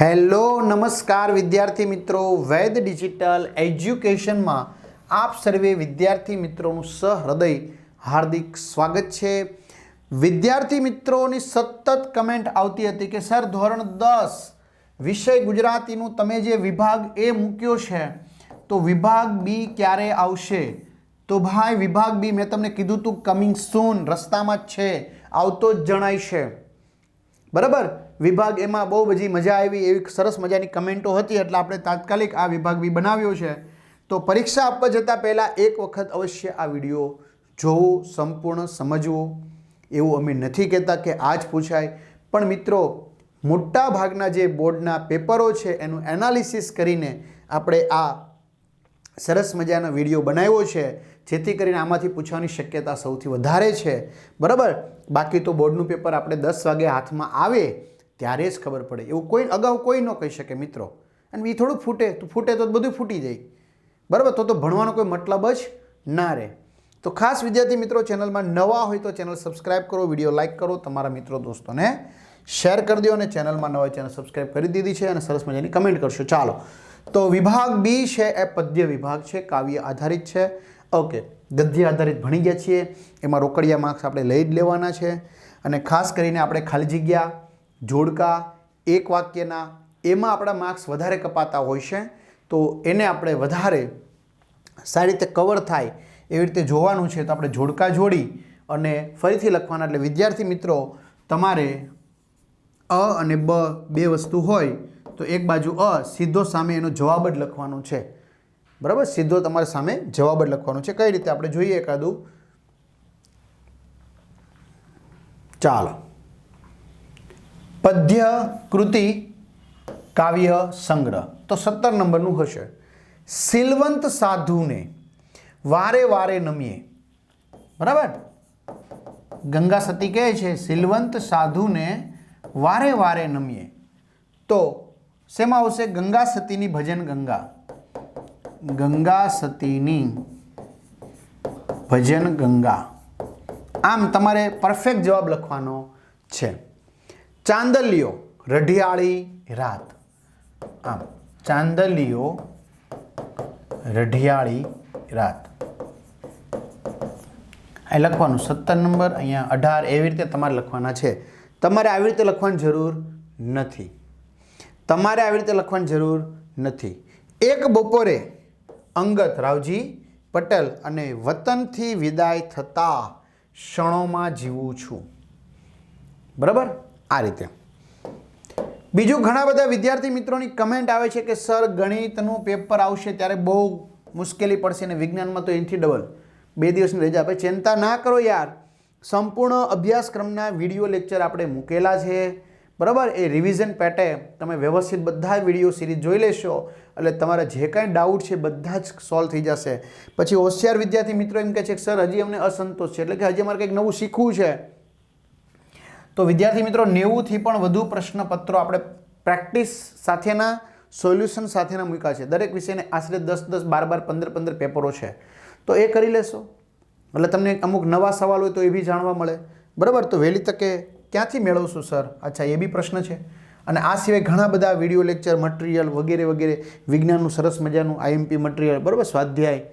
Hello, નમસ્કાર વિદ્યાર્થી મિત્રો. વૈદ ડિજિટલ એજ્યુકેશનમાં આપ સર્વે વિદ્યાર્થી મિત્રોનું સહૃદય, હાર્દિક સ્વાગત છે. વિદ્યાર્થી મિત્રોની સતત કમેન્ટ આવતી હતી કે, સર, ધોરણ દસ વિષય ગુજરાતીનું તમે જે વિભાગ એ મૂક્યો છે, તો વિભાગ બી ક્યારે આવશે? તો ભાઈ, વિભાગ બી મેં તમને કીધું હતું કમિંગ સૂન રસ્તામાં જ છે, આવતો જ જણાય છે. બરાબર? વિભાગ એમાં બહુ બધી મજા આવી, એવી સરસ મજાની કમેન્ટો હતી, એટલે આપણે તાત્કાલિક આ વિભાગ બી બનાવ્યો છે. તો પરીક્ષા આપવા જતાં પહેલાં એક વખત અવશ્ય આ વીડિયો જોવું, સંપૂર્ણ સમજવું. એવું અમે નથી કહેતા કે આ જ પૂછાય. પણ મિત્રો મોટા ભાગના જે બોર્ડના પેપરો છે, એનું એનાલિસિસ કરીને આપણે આ સરસ મજાનો વીડિયો બનાવ્યો છે, જેથી કરીને આમાંથી પૂછવાની શક્યતા સૌથી વધારે છે. બરાબર? બાકી તો બોર્ડનું પેપર આપણે દસ વાગે હાથમાં આવે ત્યારે જ ખબર પડે. એવું કોઈ અગાઉ કોઈ ન કહી શકે મિત્રો. અને એ થોડું ફૂટે, તો ફૂટે તો બધું ફૂટી જાય. બરાબર? તો તો ભણવાનો કોઈ મતલબ જ ના રહે. તો ખાસ વિદ્યાર્થી મિત્રો ચેનલમાં નવા હોય તો ચેનલ સબસ્ક્રાઈબ કરો, વીડિયો લાઇક કરો, તમારા મિત્રો દોસ્તોને શેર કરી દો અને ચેનલમાં નવા ચેનલ સબસ્ક્રાઈબ કરી દીધી છે અને સરસ મજાની કમેન્ટ કરશો. ચાલો. તો વિભાગ બી છે, એ પદ્ય વિભાગ છે, કાવ્ય આધારિત છે. ઓકે. ગદ્ય આધારિત ભણી ગયા છીએ. એમાં રોકડિયા માર્ક્સ આપણે લઈ જ લેવાના છે. અને ખાસ કરીને આપણે ખાલી જગ્યા જોડકા, એક વાક્યના, એમાં આપણા માર્ક્સ વધારે કપાતા હોય છે. તો એને આપણે વધારે સારી રીતે કવર થાય એવી રીતે જોવાનું છે તો આપણે જોડકા જોડી અને ફરીથી લખવાના. એટલે વિદ્યાર્થી મિત્રો, તમારે અ અને બ બે વસ્તુ હોય તો એક બાજુ અ, સીધો સામે એનો જવાબ જ લખવાનો છે. બરાબર? સીધો તમારે સામે જવાબ જ લખવાનો છે. કઈ રીતે? આપણે જોઈએ એકાદું. ચાલો. પદ્ય કૃતિ કાવ્ય સંગ્રહ. તો સત્તર નંબરનું હશે. સિલવંત સાધુને વારે વારે નમીએ. બરાબર? ગંગા સતી કહે છે, સિલવંત સાધુને વારે વારે નમીએ. તો શેમાં આવશે? ગંગા સતીની ભજન ગંગા. ગંગા સતીની ભજન ગંગા. આમ તમારે પરફેક્ટ જવાબ લખવાનો છે. ચાંદલિયો રઢિયાળી રાત. આમ ચાંદલિયો રઢિયાળી રાત. અહીં લખવાનું સત્તર નંબર, અહીંયા અઢાર, એવી રીતે તમારે લખવાના છે. તમારે આવી રીતે લખવાની જરૂર નથી. તમારે આવી રીતે લખવાની જરૂર નથી. એક બપોરે અંગત રાવજી પટેલ અને વતનથી વિદાય થતા ક્ષણોમાં જીવું છું. બરાબર? આ રીતે. બીજું ઘણા બધા વિદ્યાર્થી મિત્રોની કમેન્ટ આવે છે કે, સર, ગણિતનું પેપર આવશે ત્યારે બહુ મુશ્કેલી પડશે અને વિજ્ઞાનમાં તો એનથી ડબલ બે દિવસની રજા આપે. ચિંતા ના કરો યાર. સંપૂર્ણ અભ્યાસક્રમના વીડિયો લેક્ચર આપણે મૂકેલા છે. બરાબર? એ રિવિઝન પેટે તમે વ્યવસ્થિત બધા વીડિયો સિરીઝ જોઈ લેશો. એટલે તમારા જે કાંઈ ડાઉટ છે બધા જ સોલ્વ થઈ જશે. પછી હોશિયાર વિદ્યાર્થી મિત્રો એમ કહે છે કે, સર, હજી અમને અસંતોષ છે. એટલે કે હજી અમારે કંઈક નવું શીખવું છે. તો વિદ્યાર્થી મિત્રો, નેવુંથી પણ વધુ પ્રશ્નપત્રો આપણે પ્રેક્ટિસ સાથેના, સોલ્યુશન સાથેના મૂક્યા છે. દરેક વિષયને આશરે દસ દસ, બાર બાર, પંદર પંદર પેપરો છે. તો એ કરી લેશો. એટલે તમને અમુક નવા સવાલ હોય તો એ બી જાણવા મળે. બરાબર? તો વહેલી તકે ક્યાંથી મેળવશું, સર? અચ્છા, એ બી પ્રશ્ન છે. અને આ સિવાય ઘણા બધા વીડિયો લેક્ચર, મટીરિયલ વગેરે વગેરે, વિજ્ઞાનનું સરસ મજાનું આઈએમપી મટીરિયલ, બરાબર? સ્વાધ્યાય.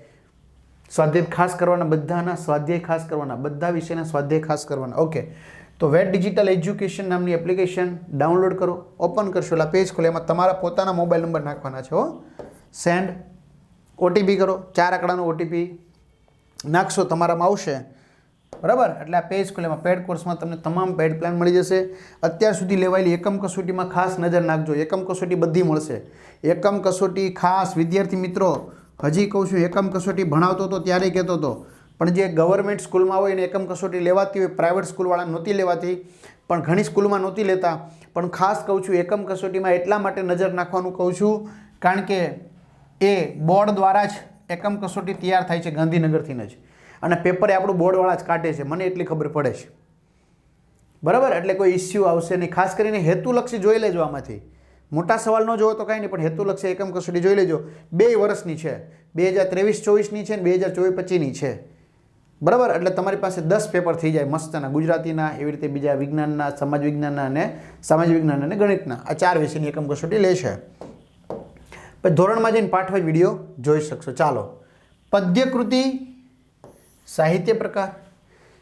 સ્વાધ્યાય ખાસ કરવાના બધાના, સ્વાધ્યાય ખાસ કરવાના, બધા વિષયના સ્વાધ્યાય ખાસ કરવાના. ઓકે. તો વેટ ડિજિટલ એજ્યુકેશન નામની એપ્લિકેશન ડાઉનલોડ કરો, ઓપન કરશો. એટલે પેજ ખોલે. એમાં તમારા પોતાના મોબાઈલ નંબર નાખવાના છે, હો. સેન્ડ. ઓટીપી કરો. ચાર આંકડાનો ઓટીપી નાખશો, તમારામાં આવશે. બરાબર? એટલે આ પેજ ખોલે. એમાં પેડ કોર્સમાં તમને તમામ પેડ પ્લાન મળી જશે. અત્યાર સુધી લેવાયેલી એકમ કસોટીમાં ખાસ નજર નાખજો. એકમ કસોટી બધી મળશે. એકમ કસોટી ખાસ વિદ્યાર્થી મિત્રો, હજી કહું છું, એકમ કસોટી ભણાવતો હતો ત્યારે કહેતો હતો પણ જે ગવર્મેન્ટ સ્કૂલમાં હોય એને એકમ કસોટી લેવાતી હોય, પ્રાઇવેટ સ્કૂલવાળા નહોતી લેવાતી, પણ ઘણી સ્કૂલમાં નહોતી લેતા. પણ ખાસ કહું છું, એકમ કસોટીમાં એટલા માટે નજર નાખવાનું કહું છું, કારણ કે એ બોર્ડ દ્વારા જ એકમ કસોટી તૈયાર થાય છે ગાંધીનગરથી જ. અને પેપર એ આપણું બોર્ડવાળા જ કાઢે છે, મને એટલી ખબર પડે છે. બરાબર? એટલે કોઈ ઇસ્યુ આવશે નહીં. ખાસ કરીને હેતુલક્ષી જોઈ લેજો આમાંથી. મોટા સવાલ ન જોવો તો કાંઈ નહીં, પણ હેતુલક્ષી એકમ કસોટી જોઈ લેજો. બે વર્ષની છે. બે હજાર ત્રેવીસ ચોવીસની છે ને બે હજાર ચોવીસ પચીસની છે. બરાબર? એટલે તમારી પાસે દસ પેપર થઈ જાય મસ્તના, ગુજરાતીના, એવી રીતે બીજા વિજ્ઞાનના, સમાજ વિજ્ઞાનના અને સમાજ વિજ્ઞાન અને ગણિતના. આ ચાર વિષયની એકમ કસોટી લેશે. પછી ધોરણમાં જઈને પાઠવા વીડિયો જોઈ શકશો. ચાલો. પદ્યકૃતિ, સાહિત્ય પ્રકાર.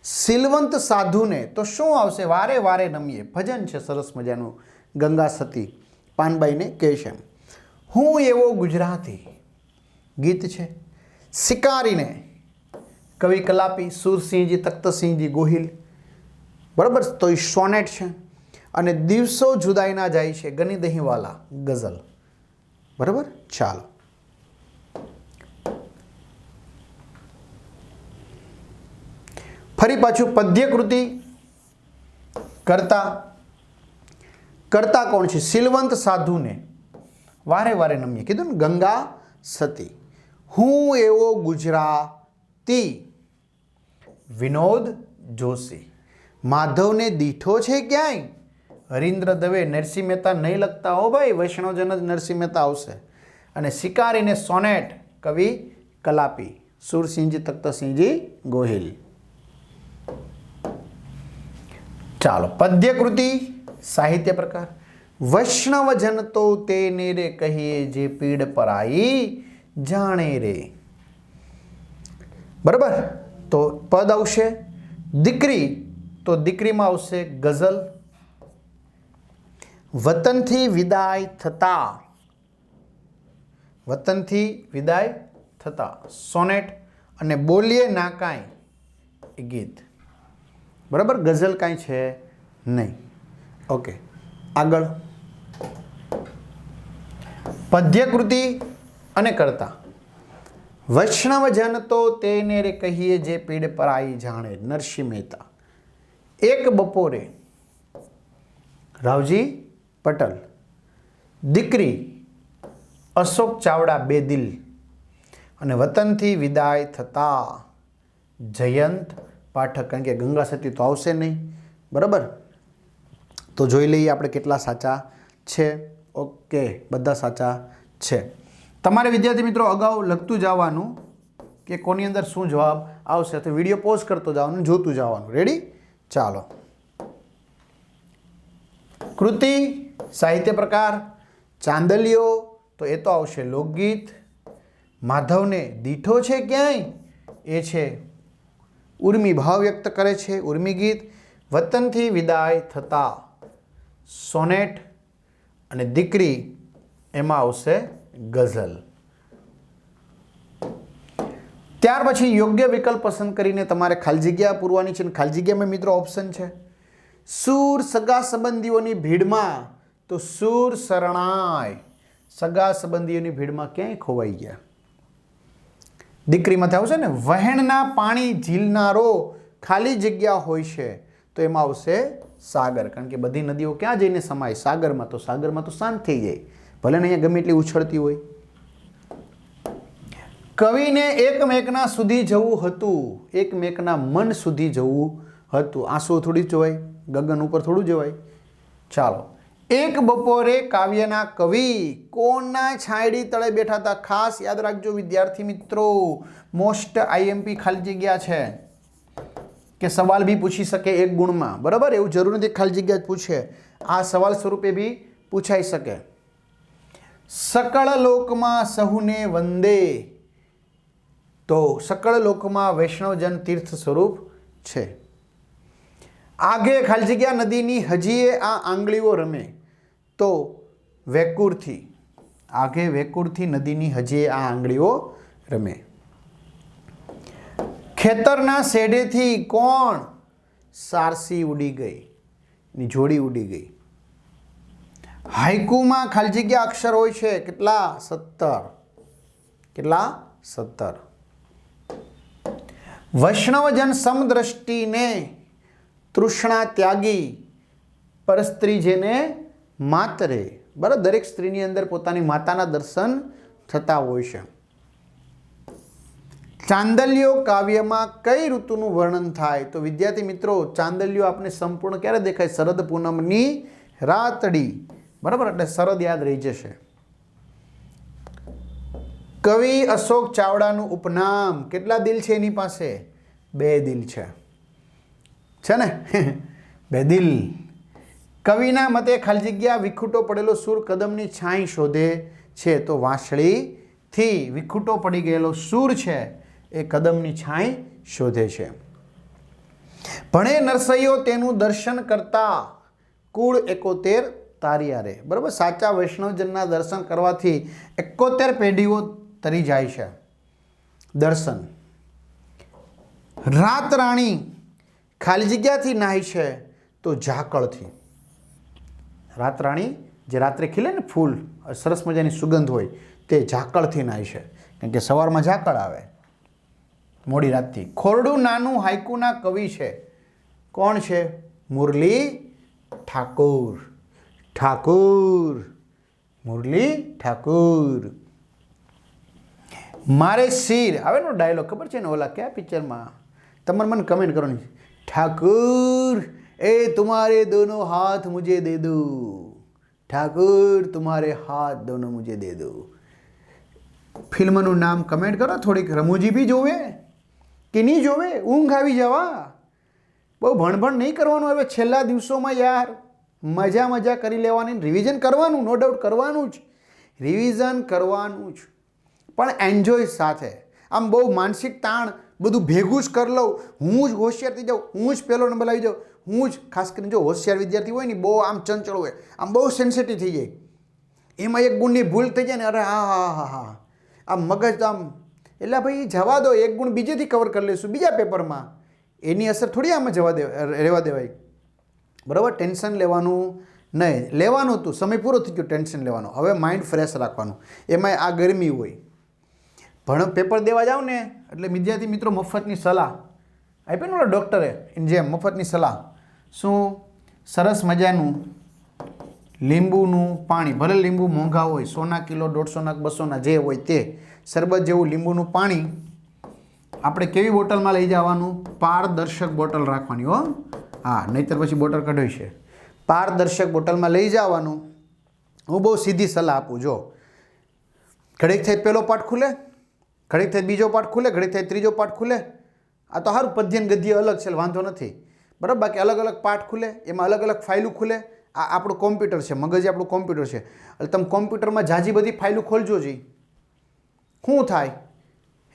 સિલવંત સાધુને તો શું આવશે? વારે વારે નમીએ. ભજન છે સરસ મજાનું. ગંગા સતી. પાનબાઈને કહે છે હું એવો ગુજરાતી ગીત છે. શિકારીને કવિ કલાપી સુરસિંહજી તખ્તસિંહજી ગોહિલ. બરાબર? તો એ સોનેટ છે. અને દિવસો જુદાઈના જાય છે. ગની દહીંવાલા, ગઝલ. બરાબર? ચાલો. ફરી પાછું પદ્યકૃતિ કરતા કરતા કોણ છે? સિલવંત સાધુને વારે વારે નમીએ. કીધું ને, ગંગા સતી. હું એવો ગુજરાતી વિનોદ જોશી. માધવને દીઠો છે ક્યાંય? હરીન્દ્ર દવે નરસિંહ મહેતા નહીં લખતા હો ભાઈ, વૈષ્ણવજન જ નરસિંહ મહેતા આવશે. અને શિકારીને સોનેટ, કવિ કલાપી, સુરસિંહજી, તખ્તસિંહજી ગોહિલ. ચાલો, પદ્યકૃતિ, સાહિત્ય પ્રકાર. વૈષ્ણવજન તો તેને રે કહીએ જે પીડ પરાઈ, જાણે રે. બરાબર? તો પદ આવશે. દીકરી, તો દીકરીમાં આવશે ગઝલ. વતનથી વિદાય થતા. વતનથી વિદાય થતા. સોનેટ અને બોલીએ ના કાંઈ એ ગીત. બરાબર? ગઝલ કાંઈ છે નહીં. ઓકે. આગળ. પદ્યકૃતિ અને કરતા. વૈષ્ણવજન તો તેને રે કહીએ જે પીડ પરાઈ જાણે નરસિંહ મહેતા. એક બપોરે રાવજી પટેલ, દીકરી અશોક ચાવડા બેદિલ અને વતનથી વિદાય થતા જયંત પાઠક, કારણ કે ગંગા સતી તો આવશે નહીં, બરાબર? તો જોઈ લઈએ આપણે કેટલા સાચા છે. ઓકે, બધા સાચા છે. તમારે વિદ્યાર્થી મિત્રો અગાઉ લખતું જવાનું કે કોની અંદર શું જવાબ આવશે તો વીડિયો પોઝ કરતો જવાનું, જોતું જવાનું. રેડી ચાલો. કૃતિ, સાહિત્ય પ્રકાર, ચાંદલીઓ, તો એ તો આવશે લોકગીત. માધવને દીઠો છે ક્યાંય? એ છે, ઉર્મી ભાવ વ્યક્ત કરે છે, ઉર્મી ગીત. વતનથી વિદાય થતા સોનેટ અને દીકરી એમાં આવશે ગઝલ. ત્યાર પછી યોગ્ય વિકલ્પ પસંદ કરીને તમારે ખાલી જગ્યા પૂરવાની છે ખાલી જગ્યામાં મિત્રો ઓપ્શન છે. સૂર સગા સંબંધીઓની ભીડમાં તો સૂર શરણાય સગા સંબંધીઓની ભીડમાં ક્યાંય ખોવાઈ ગયા? દીકરીમાંથી આવશે ને, વહેણના પાણી ઝીલનારો ખાલી જગ્યા હોય છે. તો એમાં આવશે સાગર. કારણ કે બધી નદીઓ ક્યાં જઈને સમાય? સાગરમાં. તો સાગરમાં તો શાંત થઈ જાય. ભલે ને અહીંયા ગમે એટલી ઉછળતી હોય. કવિને એકમેકના સુધી જવું હતું. એકમેકના મન સુધી જવું હતું. આંસુ થોડી જોવાય, ગગન ઉપર થોડું જોવાય. ચાલો. એક બપોરે કાવ્યના કવિ કોણના છાંયડી તળે બેઠા હતા? ખાસ યાદ રાખજો વિદ્યાર્થી મિત્રો. મોસ્ટ આઈએમપી ખાલી જગ્યા છે. કે સવાલ બી પૂછી શકે એક ગુણમાં. બરાબર? એવું જરૂર નથી ખાલી જગ્યા જ પૂછે. આ સવાલ સ્વરૂપે બી પૂછાઈ શકે. સકળ લોકમાં સહુને વંદે તો સકળ લોકમાં વૈષ્ણવજન તીર્થ સ્વરૂપ છે આગે ખાલી જગ્યા નદીની હજીએ આ આંગળીઓ રમે તો વેકુરથી આગે વેકુરથી નદીની હજીએ આ આંગળીઓ રમે ખેતરના શેઢેથી કોણ સારસી ઉડી ગઈ? ની જોડી ઉડી ગઈ. હાઈકુમાં ખાલી જગ્યા અક્ષર હોય છે. કેટલા? સત્તર. કેટલા? સત્તર. વૈષ્ણવજન સમદ્રષ્ટિને તૃષ્ણા ત્યાગી પરસ્ત્રી જેને માતરે. બરાબર? દરેક સ્ત્રીની અંદર પોતાની માતાના દર્શન થતા હોય છે. ચાંદલિયો કાવ્યમાં કઈ ઋતુનું વર્ણન થાય? તો વિદ્યાર્થી મિત્રો, ચાંદલિયો આપણે સંપૂર્ણ ક્યારે દેખાય? શરદ પૂનમની રાતડી. બરાબર? એટલે શરદ યાદ રહી જશે. કવિ અશોક ચાવડાનું ઉપનામ કેટલા દિલ છે એની પાસે? બે દિલ છે. છે ને? બે દિલ. કવિના મતે ખાલી જગ્યા વિખૂટો પડેલો સૂર કદમની છાંય શોધે છે તો વાંસળીથી વિખૂટો પડી ગયેલો સૂર છે એ કદમની છાંય શોધે છે. ભણે નરસૈયો તેનું દર્શન કરતા કુળ એકોતેર તારિયા રે. બરાબર? સાચા વૈષ્ણવજનના દર્શન કરવાથી એકોતેર પેઢીઓ તરી જાય છે. દર્શન. રાત રાણી ખાલી જગ્યાથી નાહી છે તો ઝાકળથી. રાત રાણી જે રાત્રે ખીલે ને ફૂલ, સરસ મજાની સુગંધ હોય, તે ઝાકળથી નાહી છે. કારણ કે સવારમાં ઝાકળ આવે. મોડી રાતથી. ખોરડું નાનું હાઈકુના કવિ છે. કોણ છે? મુરલી ઠાકુર. ઠાકુર. મુરલી ઠાકુર. મારે શીર આવેનો ડાયલોગ ખબર છે ને ઓલા કયા પિક્ચરમાં તમારે મને કમેન્ટ કરવાની ઠાકુર, એ તુમારે દોનો હાથ મુજે દે દો. ઠાકુર, તુમારે હાથ દોનો મુજે દે દો. ફિલ્મનું નામ કમેન્ટ કરો, થોડીક રમૂજી બી જોવે કે નહીં જોવે? ઊંઘ આવી જવા. બહુ ભણભણ નહીં કરવાનું હવે છેલ્લા દિવસોમાં યાર. મજા મજા કરી લેવાની રિવિઝન કરવાનું નો ડાઉટ કરવાનું જ. રિવિઝન કરવાનું જ. પણ એન્જોય સાથે. આમ બહુ માનસિક તાણ, બધું ભેગું જ કરી લઉં. હું જ હોશિયાર થઈ જાઉં, હું જ પહેલો નંબર આવી જાઉં, હું જ, ખાસ કરીને જો હોશિયાર વિદ્યાર્થી હોય ને, બહુ આમ ચંચળ હોય, આમ બહુ સેન્સિટિવ થઈ જાય. એમાં એક ગુણની ભૂલ થઈ જાય ને, અરે હા હા હા હા. આમ મગજ તો આમ, એટલે ભાઈ જવા દો, એક ગુણ બીજેથી કવર કરી લઈશું, બીજા પેપરમાં એની અસર થોડી આમાં જવા દે રહેવા દેવાય. બરાબર? ટેન્શન લેવાનું નહીં. લેવાનું હતું સમય પૂરો થઈ ગયો ટેન્શન લેવાનું. હવે માઇન્ડ ફ્રેશ રાખવાનું. એમાંય આ ગરમી હોય. ભણ પેપર દેવા જાઓ ને, એટલે વિદ્યાર્થી મિત્રો મફતની સલાહ. આપી ને ડૉક્ટરે એની જેમ મફતની સલાહ. શું? સરસ મજાનું લીંબુનું પાણી. ભલે લીંબુ મોંઘા હોય, સોના કિલો દોઢસોના બસોના જે હોય તે. શરબત જેવું લીંબુનું પાણી. આપણે કેવી બોટલમાં લઈ જવાનું? પારદર્શક બોટલ રાખવાની, હો. હા, નહીંતર પછી બોટલ કઢાવી છે. પારદર્શક બોટલમાં લઈ જવાનું. હું બહુ સીધી સલાહ આપું, જો. ઘડીક થાય પહેલો પાઠ ખુલે, ઘડીક થાય બીજો પાઠ ખુલે, ઘડીક થાય ત્રીજો પાઠ ખુલે. આ તો સારું પદ્યન ગદ્ય અલગ છે, વાંધો નથી. બરાબર, બાકી અલગ અલગ પાઠ ખુલે, એમાં અલગ અલગ ફાઇલું ખુલે. આ આપણું કોમ્પ્યુટર છે, મગજ આપણું કોમ્પ્યુટર છે. એટલે તમે કોમ્પ્યુટરમાં જાજી બધી ફાઇલો ખોલજો જી. શું થાય?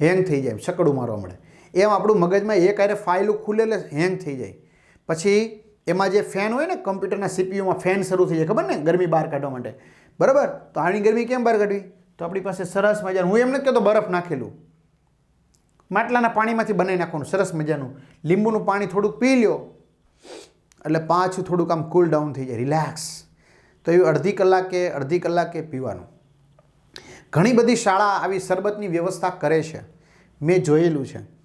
હેંગ થઈ જાય સકડું મારવા મળે. એમ આપણું મગજમાં એક આરે ફાઇલું ખુલે એટલે હેંગ થઈ જાય. પછી એમાં જે ફેન હોય ને કમ્પ્યુટરના સીપીયુમાં ફેન શરૂ થઈ જાય, ખબર ને? ગરમી બહાર કાઢવા માટે. બરાબર? તો આની ગરમી કેમ બહાર કાઢવી તો આપણી પાસે સરસ મજાનું, હું એમ નથી કહેતો બરફ નાખેલું. માટલાના પાણીમાંથી બનાવી નાખવાનું, સરસ મજાનું. લીંબુનું પાણી થોડુંક પી લ્યો. એટલે પાછું થોડુંક આમ કૂલ ડાઉન થઈ જાય રિલેક્સ તો એ અડધી કલાકે અડધી કલાકે પીવાનું. ઘણી બધી શાળા આવી શરબતની વ્યવસ્થા કરે છે. મેં જોયેલું છે.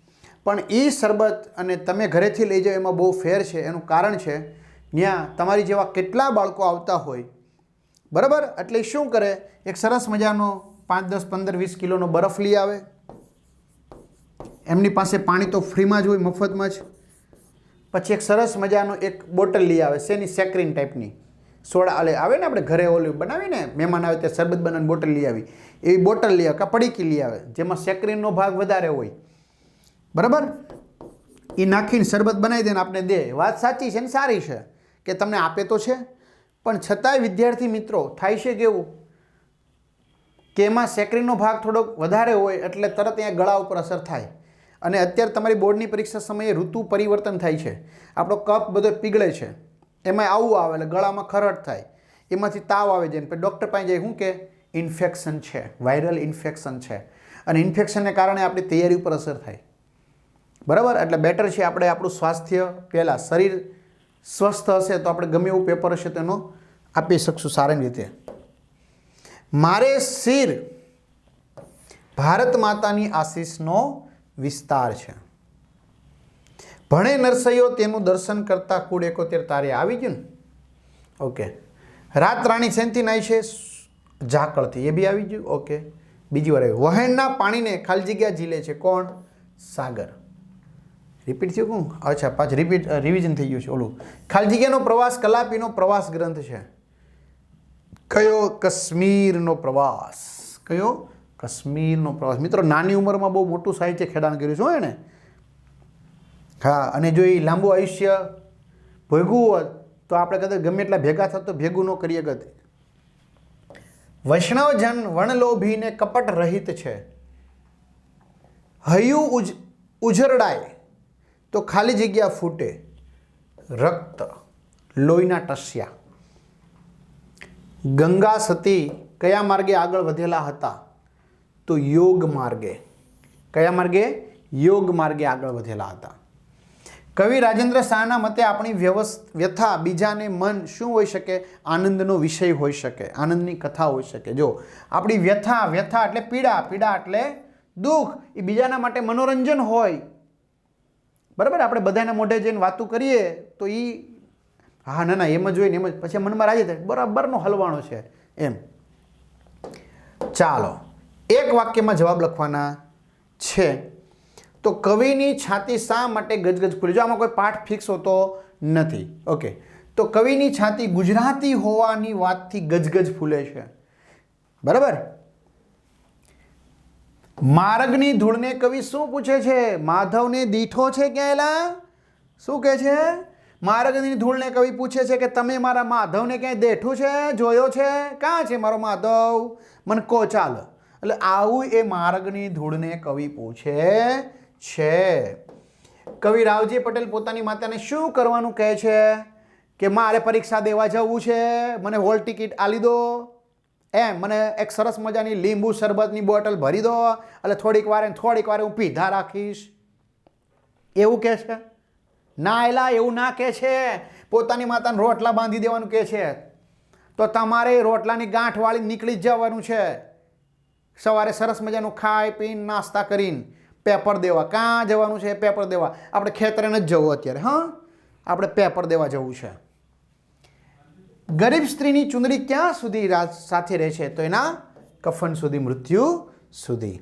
પણ એ શરબત અને તમે ઘરેથી લઈ જાઓ એમાં બહુ ફેર છે, એનું કારણ છે ત્યાં તમારી જેવા કેટલા બાળકો આવતા હોય, બરાબર? એટલે શું કરે? એક સરસ મજાનો પાંચ, દસ, પંદર, વીસ કિલોનો બરફ લઈ આવે. એમની પાસે પાણી તો ફ્રીમાં જ હોય, મફતમાં જ. પછી એક સરસ મજાનો એક બોટલ લઈ આવે, શેની? સેક્રીન ટાઈપની. સોડા આલે આવે ને આપણે ઘરે ઓલું બનાવીને, મહેમાન આવે ત્યારે શરબત બનાવીને બોટલ લઈ આવી. એવી બોટલ લઈ આવે, કાં પડીકી લઈ આવે, જેમાં સેક્રીનનો ભાગ વધારે હોય. બરાબર? એ નાખીને શરબત બનાવી દે ને આપણે દે. વાત સાચી છે ને સારી છે કે તમને આપે તો છે, પણ છતાંય વિદ્યાર્થી મિત્રો, થાય છે કેવું કે એમાં સેકરીનો ભાગ થોડોક વધારે હોય એટલે તરત અહીંયા ગળા ઉપર અસર થાય. અને અત્યારે તમારી બોર્ડની પરીક્ષા સમયે ઋતુ પરિવર્તન થાય છે. આપણો કપ બધો પીગળે છે. એમાં આવું આવે એટલે ગળામાં ખરડ થાય. એમાંથી તાવ આવે છે પછી ડૉક્ટર પાસે જાય, શું કે? ઇન્ફેક્શન છે. વાયરલ ઇન્ફેક્શન છે. અને ઇન્ફેક્શનને કારણે આપણી તૈયારી ઉપર અસર થાય. બરાબર? એટલે બેટર છે આપણે આપણું સ્વાસ્થ્ય પહેલાં શરીર સ્વસ્થ હશે તો આપણે ગમે એવું પેપર હશે તેનો આપી શકશું સારી રીતે. મારે શિર ભારત માતાની આશીષનો વિસ્તાર છે. ભણે નરસૈયો તેનું દર્શન કરતા કુળ એકોતેર તારે આવી ગયું ને? ઓકે રાત રાણી સેન્થી નાય છે, ઝાકળથી એ બી આવી ગયું? ઓકે બીજી વાર વહેણના પાણીને ખાલી જગ્યા ઝીલે છે કોણ? સાગર. રિપીટ થયું કું અચ્છા, પાછું રિપીટ રિવિઝન થઈ ગયું છે. ઓલું. ખાલી જગ્યાનો પ્રવાસ, કલાપીનો પ્રવાસ ગ્રંથ છે. કયો કશ્મીરનો પ્રવાસ? કયો કાશ્મીરનો પ્રવાસ? મિત્રો, નાની ઉંમરમાં બહુ મોટું સાહિત્ય ખેડાણ કર્યું છે એણે હા, અને જો એ લાંબુ આયુષ્ય ભોગવું હોત, તો આપણે કદાચ ગમે એટલા ભેગા થત, તો ભેગું ન કરીએ ગત વૈષ્ણવજન વણલોભીને કપટ રહિત છે. હયું ઉજ, ઉજરડાય. તો ખાલી જગ્યા ફૂટે રક્ત, લોહીના ટસ્યા. ગંગા સતી કયા માર્ગે આગળ વધેલા હતા? તો યોગ માર્ગે. કયા માર્ગે? યોગ માર્ગે આગળ વધેલા હતા. કવિ રાજેન્દ્ર શાહના મતે આપણી વ્યથા બીજાને મન શું હોઈ શકે? આનંદનો વિષય હોઈ શકે, આનંદની કથા હોઈ શકે. જો, આપણી વ્યથા વ્યથા એટલે પીડા પીડા એટલે દુઃખ. એ બીજાના માટે મનોરંજન હોય. બરાબર? આપણે બધાના મોઢે જઈને વાતું કરીએ તો એ હા, ના ના, એમ જ હોય ને એમ જ. પછી મનમાં રાજી થાય. બરાબરનો હલવાણો છે એમ. ચાલો, એક વાક્યમાં જવાબ લખવાના છે. તો કવિની છાતી શા માટે ગજગજ ખુલી જો આમાં કોઈ પાઠ ફિક્સ હોતો નથી. ઓકે. તો કવિની છાતી ગુજરાતી હોવાની વાતથી ગજગજ ફૂલે છે. બરાબર? માર્ગની ધૂળને કવિ શું પૂછે છે? માધવને દીઠો છે ક્યાંયલા શું કહે છે? માર્ગની ધૂળને કવિ પૂછે છે કે તમે મારા માધવને ક્યાંય દેઠું છે? જોયો છે? કાં છે મારો માધવ? મને કહો ચાલ. એટલે આવું એ માર્ગની ધૂળને કવિ પૂછે છે. કવિ રાવજી પટેલ પોતાની માતાને શું કરવાનું કહે છે? કે મારે પરીક્ષા દેવા જવું છે? મને હોલ ટિકિટ આલી દો. એમ, મને એક સરસ મજાની લીંબુ શરબતની બોટલ ભરી દો એટલે થોડીક વાર થોડીક વાર હું પીધા રાખીશ. એવું કહે છે? ના, એલા, એવું ના કહે છે. પોતાની માતાને રોટલા બાંધી દેવાનું કહે છે. તો તમારે રોટલાની ગાંઠ વાળી નીકળી જવાનું છે. સવારે સરસ મજાનું ખાઈ પીને નાસ્તા કરીને પેપર દેવા. કાં જવાનું છે પેપર દેવા? આપણે ખેતરે જ જવું અત્યારે, હા? આપણે પેપર દેવા જવું છે. ગરીબ સ્ત્રીની ચુંદડી ક્યાં સુધી સાથે રહે છે? તો એના કફન સુધી, મૃત્યુ સુધી.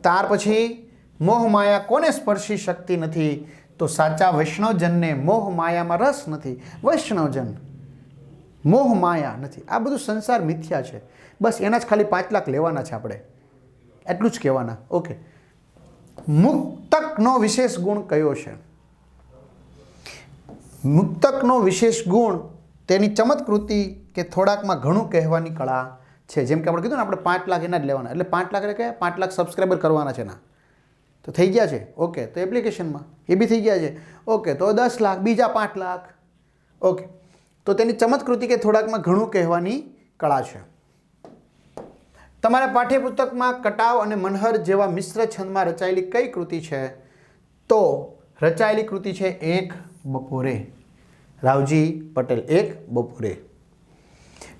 ત્યાર પછી મોહમાયા કોને સ્પર્શી શકતી નથી? તો સાચા વૈષ્ણવજનને મોહ માયામાં રસ નથી. વૈષ્ણવજન, મોહ માયા નથી. આ બધું સંસાર મિથ્યા છે. બસ એના જ ખાલી પાંચ લાખ લેવાના છે આપણે. એટલું જ કહેવાના. ઓકે. મુક્તકનો વિશેષ ગુણ કયો છે? મુક્તકનો વિશેષ ગુણ તેની ચમત્કૃતિ કે થોડાકમાં ઘણું કહેવાની કળા છે. જેમ કે આપણે કીધું ને, આપણે પાંચ લાખ એના જ લેવાના. એટલે પાંચ લાખ એટલે કે પાંચ લાખ સબસ્ક્રાઈબર કરવાના છે એના. તો થઈ ગયા છે. ઓકે, તો એપ્લિકેશનમાં એ બી થઈ ગયા છે. ઓકે, તો દસ લાખ, બીજા પાંચ લાખ. ઓકે, તો તેની ચમત્કૃતિ કે થોડાકમાં ઘણું કહેવાની કળા છે. તમારા પાઠ્યપુસ્તકમાં કટાવ અને મનહર જેવા મિશ્ર છંદમાં રચાયેલી કઈ કૃતિ છે? તો રચાયેલી કૃતિ છે, એક બપોરે. રાવજી પટેલ એક બપોરે.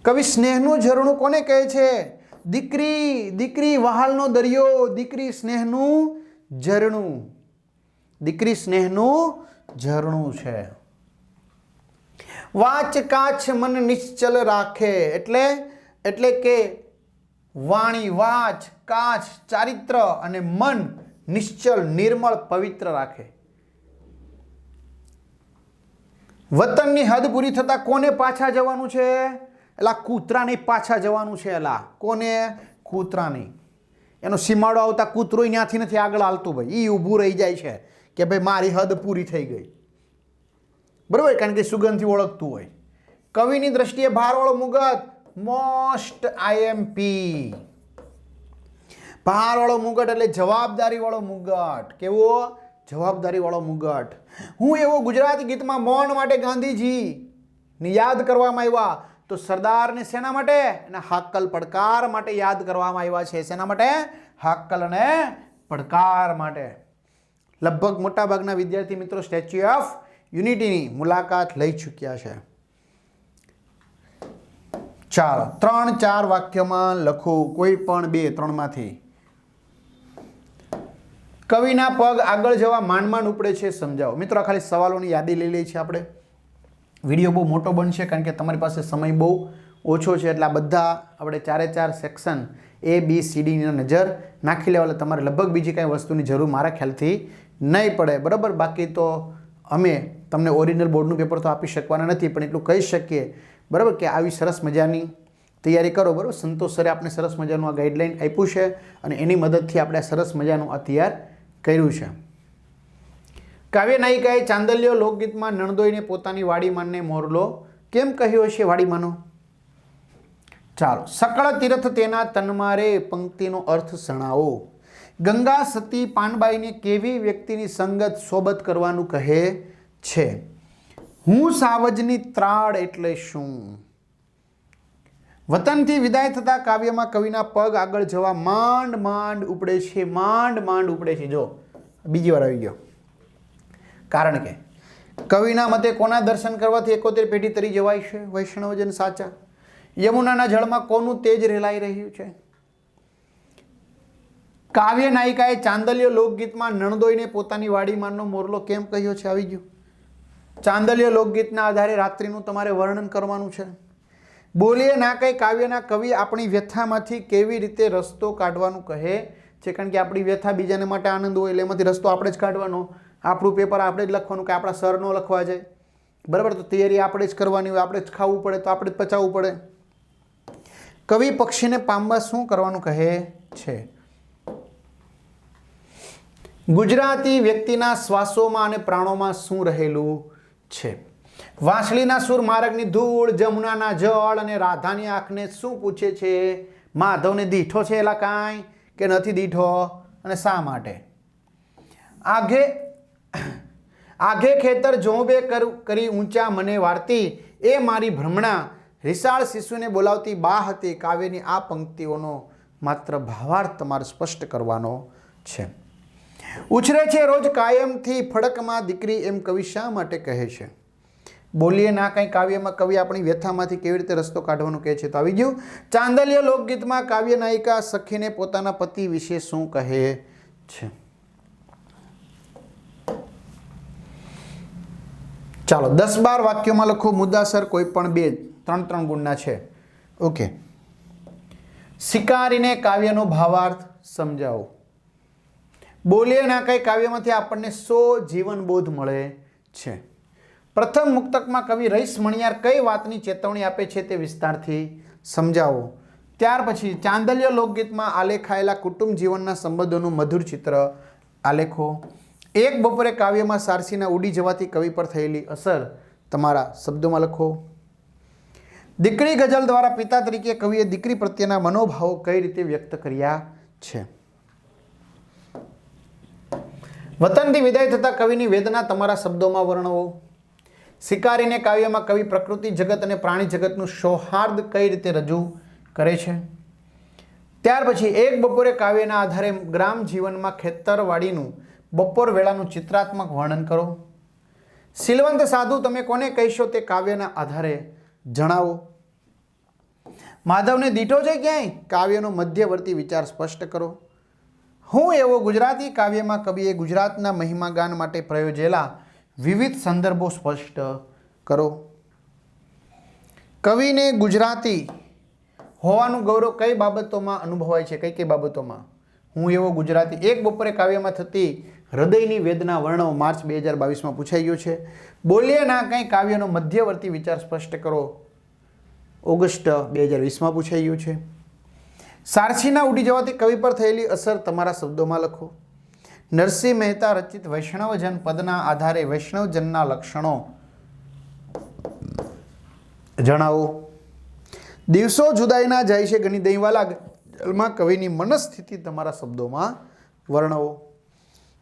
કવિ સ્નેહનું ઝરણું કોને કહે છે? દીકરી દીકરી વહાલનો દરિયો, દીકરી સ્નેહનું ઝરણું. દીકરી સ્નેહનું ઝરણું છે. વાચ કાચ મન નિશ્ચલ રાખે એટલે એટલે કે વાણી, વાચ, કાચ, ચારિત્ર અને મન નિશ્ચલ, નિર્મળ, પવિત્ર રાખે. વતનની હદ પૂરી થતાં કોને પાછા જવાનું છે? એલા કૂતરાને પાછા જવાનું છે એલા. કોને? કૂતરાને. એનો સીમાડો આવતા કૂતરોય ત્યાંથી નથી આગળ હાલતું ભાઈ. એ ઊભું રહી જાય છે કે ભાઈ મારી હદ પૂરી થઈ ગઈ. બરાબર? કારણ કે સુગંધથી ઓળખતું હોય. કવિની દ્રષ્ટિએ ભારવાળો મુગટ મોસ્ટ આઈએમપી ભારવાળો મુગટ એટલે જવાબદારીવાળો મુગટ. કેવો? જવાબદારીવાળો મુગટ. હું એવો ગુજરાત ગીતમાં મૌન માટે ગાંધીજીને યાદ કરવામાં આવ્યા. તો સરદારને શેના માટે? અને હાકલ પડકાર માટે યાદ કરવામાં આવ્યા છે. શેના માટે? હાકલ અને પડકાર માટે. લગભગ મોટાભાગના વિદ્યાર્થી મિત્રો સ્ટેચ્યુ ઓફ યુનિટીની મુલાકાત લઈ ચૂક્યા છે. ચાલો, ત્રણ ચાર વાક્યમાં લખો કોઈ પણ બે ત્રણમાંથી. કવિના પગ આગળ જવા માંડ માંડ ઉપડે છે, સમજાવો. મિત્રો, આ ખાલી સવાલોની યાદી લઈ લઈએ છીએ આપણે. વીડિયો બહુ મોટો બનશે કારણ કે તમારી પાસે સમય બહુ ઓછો છે, એટલે આ બધા આપણે ચારે ચાર સેક્શન એ બી સી ડીની નજર નાખી લેવા, એટલે તમારે લગભગ બીજી કાંઈ વસ્તુની જરૂર મારા ખ્યાલથી નહીં પડે. બરાબર? બાકી તો અમે તમને ઓરિજિનલ બોર્ડનું પેપર તો આપી શકવાના નથી, પણ એટલું કહી શકીએ. બરાબર? કે આવી સરસ મજાની તૈયારી કરો, બરાબર? સંતોષ સરે આપણે સરસ મજાનું આ ગાઈડલાઇન આપ્યું છે અને એની મદદથી આપણે સરસ મજાનું આ તૈયાર કર્યું છે. કાવ્ય નાયિકાએ ચાંદલ્યો લોકગીતમાં નણદોઈને પોતાની વાડીમાનને મોરલો કેમ કહ્યો છે વાડીમાનો ચાલો, સકળ તીર્થ તેના તન્મારે પંક્તિનો અર્થ સણાવો ગંગા સતી પાનબાઈને કેવી વ્યક્તિની સંગત સોબત કરવાનું કહે છે? હું સાવજની ત્રાળ એટલે શું? વતનથી વિદાય થતા કાવ્યમાં કવિના પગ આગળ જવા માંડ માંડ ઉપડે છે, માંડ માંડ ઉપડે છે. જો, બીજી વાર આવી ગયો. કારણ કે કવિના મતે કોના દર્શન કરવાથી એકોતેર પેઢી તરી જવાય છે? વૈષ્ણવજન સાચા. યમુનાના જળમાં કોનું તેજ રેલાઈ રહ્યું છે? કાવ્ય નાયિકાએ ચાંદલ્ય લોકગીતમાં નણદોઈને પોતાની વાડીમાનનો મોરલો કેમ કહ્યો છે? આવી ગયું. ચાંદલ્ય લોકગીતના આધારે રાત્રિનું તમારે વર્ણન કરવાનું છે. બોલીએ ના કંઈ કાવ્યના કવિ આપણી વ્યથામાંથી કેવી રીતે રસ્તો કાઢવાનું કહે છે? કારણ કે આપણી વ્યથા બીજાને માટે આનંદ હોય એટલે એમાંથી રસ્તો આપણે જ કાઢવાનો. આપણું પેપર આપણે જ લખવાનું કે આપણા સર ન લખવા જાય. બરાબર? તો તૈયારી આપણે જ કરવાની હોય, આપણે જ ખાવું પડે તો આપણે જ પચાવવું પડે. કવિ પક્ષીને પામવા શું કરવાનું કહે છે? ગુજરાતી વ્યક્તિના શ્વાસોમાં અને પ્રાણોમાં શું રહેલું છે? વાંસળીના સુર માર્ગની ધૂળ, જમુનાના જળ અને રાધાની આંખને શું પૂછે છે? માધવને દીઠો છે એલા કાંઈ કે નથી દીઠો? અને શા માટે? આઘે આઘે ખેતર જોબે કર ઊંચા મને વારતી એ મારી ભ્રમણા. રિસાળ શિશુને બોલાવતી બા હતી. કાવ્યની આ પંક્તિઓનો માત્ર ભાવાર્થ તમારે સ્પષ્ટ કરવાનો છે. ઉછરે છે રોજ કાયમથી ફડકમાં દીકરી એમ કવિ શા માટે કહે છે? બોલીએ ના કંઈ કાવ્યમાં કવિ આપણી વ્યથામાંથી કેવી રીતે રસ્તો કાઢવાનું કહે છે તો આવી ગયું. ચાંદલીય લોકગીતમાં કાવ્ય નાયિકા સખીને પોતાના પતિ વિશે શું કહે છે? ચાલો, દસ બાર વાક્યોમાં લખો, મુદ્દાસર કોઈ પણ બે, ત્રણ ત્રણ ગુણના છે. ઓકે. શિકારીને કાવ્યનો ભાવાર્થ સમજાવો. બોલીએ ના કંઈ કાવ્યમાંથી આપણને સો જીવનબોધ મળે છે. પ્રથમ મુક્તકમાં કવિ રઈસ મણિયાર કઈ વાતની ચેતવણી આપે છે તે વિસ્તારથી સમજાવો. ત્યાર પછી ચાંદલ્ય લોકગીતમાં આલેખાયેલા કુટુંબ જીવનના સંબંધોનું મધુર ચિત્ર આલેખો. એક બપોરે કાવ્યમાં સારસીના ઉડી જવાથી કવિ પર થયેલી અસર તમારા શબ્દોમાં લખો. દીકરી ગઝલ દ્વારા પિતા તરીકે કવિએ દીકરી પ્રત્યેના મનોભાવો કઈ રીતે વ્યક્ત કર્યા છે? વતનથી વિદાય થતા કવિની વેદના તમારા શબ્દોમાં વર્ણવો. શિકારીને કાવ્યમાં કવિ પ્રકૃતિ જગત અને પ્રાણી જગતનું સૌહાર્દ કઈ રીતે રજૂ કરે છે? ત્યાર પછી એક બપોરે કાવ્યના આધારે ગ્રામ જીવનમાં ખેતરવાડીનું બપોર વેળાનું ચિત્રાત્મક વર્ણન કરો. સિલવંત સાધુ, તમે કોને કહીશો તે કાવ્યના આધારે જણાવો. માધવને દીઠો છે ક્યાંય? કાવ્યનો મધ્યવર્તી વિચાર સ્પષ્ટ કરો. હું એવો ગુજરાતી કાવ્યમાં કવિએ ગુજરાતના મહિમા ગાન માટે પ્રયોજેલા વિવિધ સંદર્ભો સ્પષ્ટ કરો. કવિને ગુજરાતી હોવાનું ગૌરવ કઈ બાબતોમાં અનુભવાય છે? કઈ કઈ બાબતોમાં? હું એવો ગુજરાતી એક બપોરે કાવ્યમાં થતી હૃદયની વેદના વર્ણવ માર્ચ બે હજાર બાવીસમાં પૂછાઈ ગયું છે. બોલીએ ના કંઈ કાવ્યનો મધ્યવર્તી વિચાર સ્પષ્ટ કરો. ઓગસ્ટ બે હજાર વીસમાં પૂછાઈ ગયું છે. સારસીના ઉડી જવાથી કવિ પર થયેલી અસર તમારા શબ્દોમાં લખો. નરસિંહ મહેતા રચિત વૈષ્ણવજન પદના આધારે વૈષ્ણવજનના લક્ષણો જણાવો. દિવસો જુદાઈના જાય છે ઘણી દહીંવાલા ગઝલમાં કવિની મનસ્થિતિ તમારા શબ્દોમાં વર્ણવો.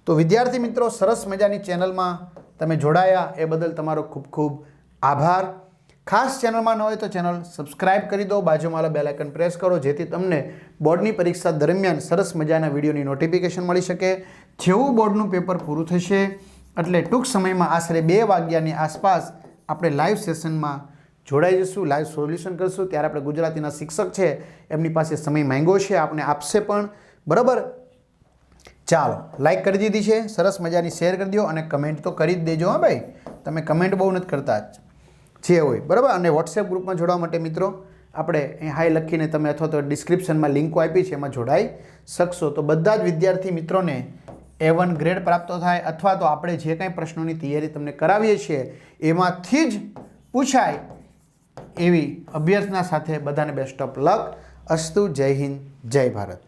તો વિદ્યાર્થી મિત્રો, સરસ મજાની ચેનલમાં તમે જોડાયા. એ બદલ તમારો ખૂબ ખૂબ આભાર. ખાસ ચેનલમાં ન હોય તો ચેનલ સબસ્ક્રાઇબ કરી દો, બાજુમાં બેલ આઇકન પ્રેસ કરો, જેથી તમને બોર્ડની પરીક્ષા દરમિયાન સરસ મજાના વિડીયોની નોટિફિકેશન મળી શકે. જેવું બોર્ડનું પેપર પૂરું થશે, એટલે ટૂંક સમયમાં આશરે બે વાગ્યાની આસપાસ આપણે લાઈવ સેશનમાં જોડાઈ જશું લાઈવ સોલ્યુશન કરશું. ત્યારે આપણે ગુજરાતીના શિક્ષક છે, એમની પાસે સમય માંગ્યો છે આપણે આપશે પણ. બરાબર? ચાલો લાઈક કરી દીધી છે, સરસ મજાની શેર કરી દો અને કમેન્ટ તો કરી જ દેજો, હા ભાઈ? તમે કમેન્ટ બહુ નથી કરતા. જ જે હોય, બરાબર? અને વોટ્સએપ ગ્રુપમાં જોડાવા માટે મિત્રો, આપણે અહીં હાઈ લખીને તમે અથવા તો ડિસ્ક્રિપ્શનમાં લિંકો આપી છે, એમાં જોડાઈ શકશો. તો બધા જ વિદ્યાર્થી મિત્રોને એ વન ગ્રેડ પ્રાપ્ત થાય અથવા તો આપણે જે કાંઈ પ્રશ્નોની તૈયારી તમને કરાવીએ છીએ, એમાંથી જ પૂછાય એવી અભ્યર્થના સાથે બધાને બેસ્ટ ઓફ લક અસ્તુ, જય હિન્દ, જય ભારત.